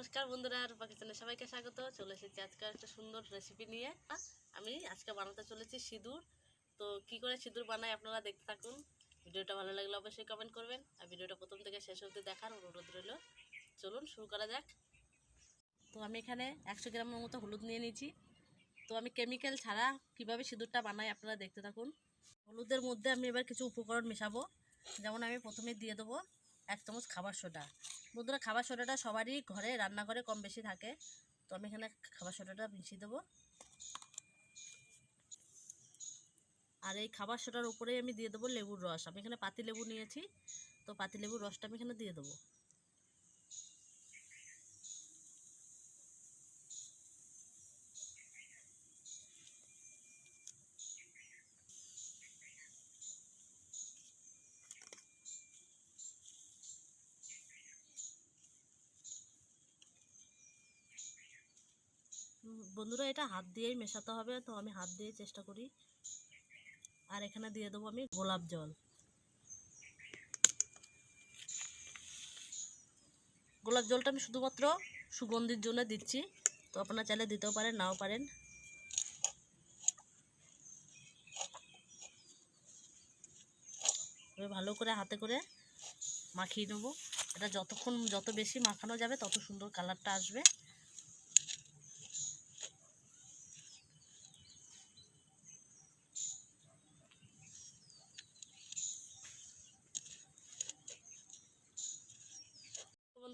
নমস্কার বন্ধুরা আর পাকিস্তানের সবাইকে স্বাগত। চলে এসেছি আজকে একটা সুন্দর রেসিপি নিয়ে। আমি আজকে বানাতে চলেছি সিঁদুর। তো কি করে সিঁদুর বানাই আপনারা দেখতে থাকুন। ভিডিওটা ভালো লাগলে অবশ্যই কমেন্ট করবেন। আর ভিডিওটা প্রথম থেকে শেষ অবধি দেখার অনুরোধ রইল। চলুন শুরু করা যাক। তো আমি এখানে একশো গ্রামের মতো হলুদ নিয়ে নিয়েছি। তো আমি কেমিক্যাল ছাড়া কীভাবে সিঁদুরটা বানাই আপনারা দেখতে থাকুন। হলুদের মধ্যে আমি এবার কিছু উপকরণ মেশাবো। যেমন আমি প্রথমে দিয়ে দেবো এক চামচ খাবার সোডা। বন্ধুরা, খাবার সোডাটা সবারই ঘরে রান্নাঘরে কম বেশি থাকে। তো আমি এখানে খাবার সোডাটা মিশিয়ে দেবো। আর এই খাবার সোডার উপরেই আমি দিয়ে দেবো লেবুর রস। আমি এখানে পাতি লেবু নিয়েছি। তো পাতি লেবুর রসটা আমি এখানে দিয়ে দেবো। বন্ধুরা, এটা হাত দিয়েই মেশাতে হবে, তো আমি হাত দিয়ে চেষ্টা করি। আর এখানে দিয়ে দেবো আমি গোলাপ জল। গোলাপ জলটা আমি শুধুমাত্র সুগন্ধির জন্য দিচ্ছি, তো আপনারা চাইলে দিতেও পারেন, নাও পারেন। ভালো করে হাতে করে মাখিয়ে নেব। এটা যতক্ষণ, যত বেশি মাখানো যাবে, তত সুন্দর কালারটা আসবে।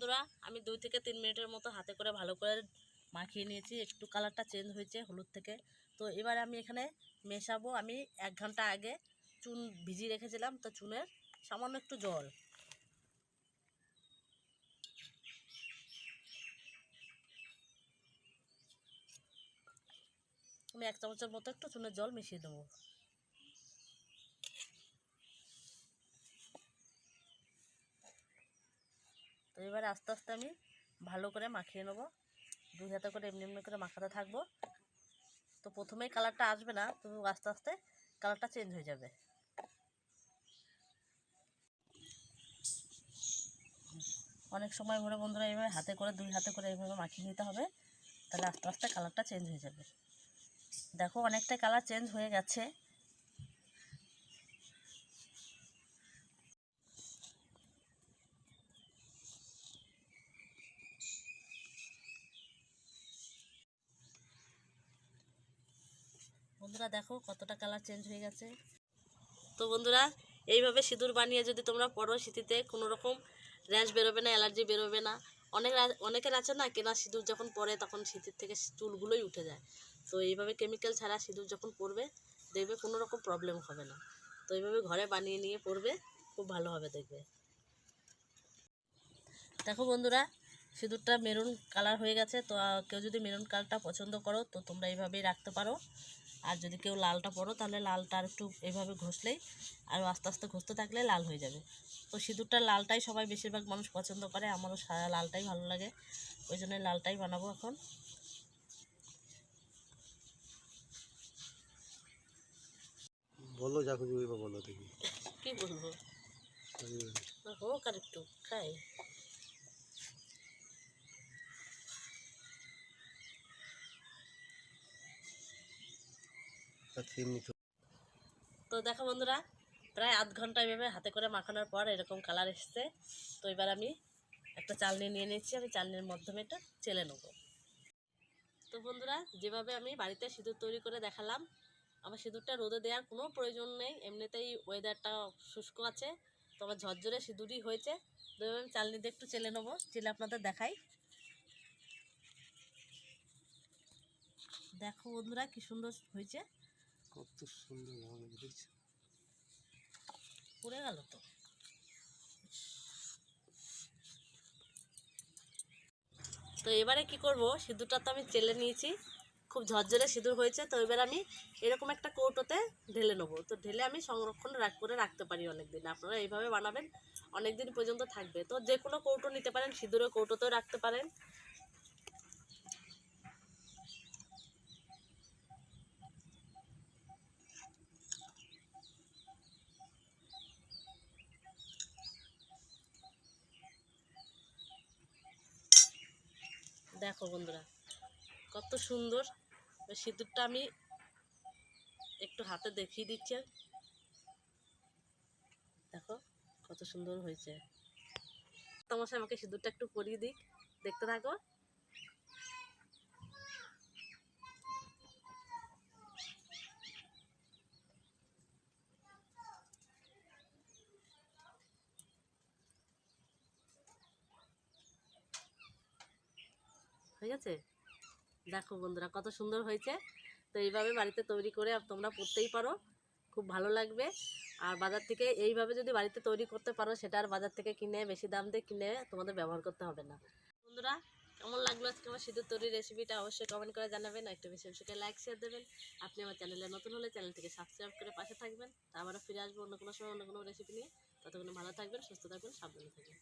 বন্ধুরা, আমি দুই থেকে তিন মিনিটের মতো হাতে করে ভালো করে মাখিয়ে নিয়েছি। একটু কালারটা চেঞ্জ হয়েছে হলুদ থেকে। তো এবার আমি এখানে মেশাবো। আমি এক ঘণ্টা আগে চুন ভিজিয়ে রেখেছিলাম, তো চুনের সামান্য একটু জল। আমি এক চামচের মতো একটু চুনের জল মিশিয়ে দেবো। তো এবারে আস্তে আস্তে আমি ভালো করে মাখিয়ে নেব। দুই হাতে করে এমনি এমনি করে মাখাতে থাকব। তো প্রথমেই কালারটা আসবে না তবু আস্তে আস্তে কালারটা চেঞ্জ হয়ে যাবে। অনেক সময় ধরে বন্ধুরা এইভাবে হাতে করে, দুই হাতে করে এইভাবে মাখিয়ে নিতে হবে, তাহলে আস্তে আস্তে কালারটা চেঞ্জ হয়ে যাবে। দেখো অনেকটা কালার চেঞ্জ হয়ে গেছে। বন্ধুরা দেখো কতটা কালার চেঞ্জ হয়ে গেছে। তো বন্ধুরা, এইভাবে সিঁদুর বানিয়ে যদি তোমরা পরো শীতিতে কোনো রকম র্যাশ বেরোবে না অ্যালার্জি বেরোবে না। অনেক অনেকের আছে না, কেনা সিঁদুর যখন পরে তখন শীতের থেকে চুলগুলোই উঠে যায়। তো এইভাবে কেমিক্যাল ছাড়া সিঁদুর যখন পরবে, দেখবে কোনো রকম প্রবলেম হবে না। তো এইভাবে ঘরে বানিয়ে নিয়ে পরবে, খুব ভালো হবে দেখবে। দেখো বন্ধুরা, সিঁদুরটা মেরুন কালার হয়ে গেছে। তো কেউ যদি মেরুন কালারটা পছন্দ করো, তো তোমরা এইভাবেই রাখতে পারো। আর যদি কেউ লালটা পরো তাহলে লালটা আর একটু এভাবে ঘষলেই আর আস্তে আস্তে ঘষতে থাকলে লাল হয়ে যাবে। তো সিঁদুরটা লালটাই সবাই বেশিরভাগ মানুষ পছন্দ করে। আমারও সারা লালটাই ভালো লাগে। ওই জন্য লালটাই বানাবো এখন। বলো যা বলো দেখি। কি বলব? হোক আর একটু খাই। তো দেখো বন্ধুরা, প্রায় আধ ঘণ্টা এভাবে হাতে করে মাখানোর পর এরকম কালার এসছে। তো এবার আমি একটা চালনি নিয়ে নিচ্ছি আমি চালনির মাধ্যমে এটা চেলে নেব। তো বন্ধুরা, যেভাবে আমি বাড়িতে সিঁদুর তৈরি করে দেখালাম, আমার সিঁদুরটা রোদে দেওয়ার কোনো প্রয়োজন নেই। এমনিতেই ওয়েদারটা শুষ্ক আছে, তো আমার ঝরঝরে সিঁদুরই হয়েছে। তো আমি চালনি দিয়ে একটু চেলে নেব, চেলে আপনাদের দেখাই। দেখো বন্ধুরা, কি সুন্দর হয়েছে। কত সুন্দর পড়ে গেল তো। তো এবারে কি করব? সিঁদুরটা তো আমি চেলে নিয়েছি। খুব ঝরঝরে সিঁদুর হয়েছে, তো এবার আমি এরকম একটা কৌটোতে ঢেলে নেব। তো ঢেলে আমি সংরক্ষণ রাখ, করে রাখতে পারি অনেক দিন আপনারা এইভাবে বানাবেন অনেক দিন পর্যন্ত থাকবে। তো যে কোনো কৌটো নিতে পারেন, সিঁদুরের কৌটোতেও রাখতে পারেন। দেখো বন্ধুরা, কত সুন্দর। ওই সিঁদুরটা আমি একটু হাতে দেখিয়ে দিচ্ছি। দেখো, কত সুন্দর হয়েছে। তোমার আমাকে সিঁদুরটা একটু পরিয়ে দিক দেখতে থাকো। হয়ে আছে? দেখো বন্ধুরা কত সুন্দর হয়েছে। তো এইভাবে বাড়িতে তৈরি করে তোমরা পরতেই পারো। খুব ভালো লাগবে। আর বাজার থেকে এইভাবে যদি বাড়িতে তৈরি করতে পারো, সেটা আর বাজার থেকে কিনে, বেশি দাম দিয়ে কিনে তোমাদের ব্যবহার করতে হবে না। বন্ধুরা, কেমন লাগল আজকে আমার সিঁদুর তৈরির রেসিপিটা অবশ্যই কমেন্ট করে জানাবেন। একটু বেশি বেশি লাইক শেয়ার দেবেন। আপনি আমার চ্যানেলে নতুন হলে চ্যানেলটিকে সাবস্ক্রাইব করে পাশে থাকবেন। আবারও ফিরে আসব অন্য কোনো সময়, অন্য কোনো রেসিপি নিয়ে। ততক্ষণ ভালো থাকবেন, সুস্থ থাকবেন, সাবধানে থাকবেন।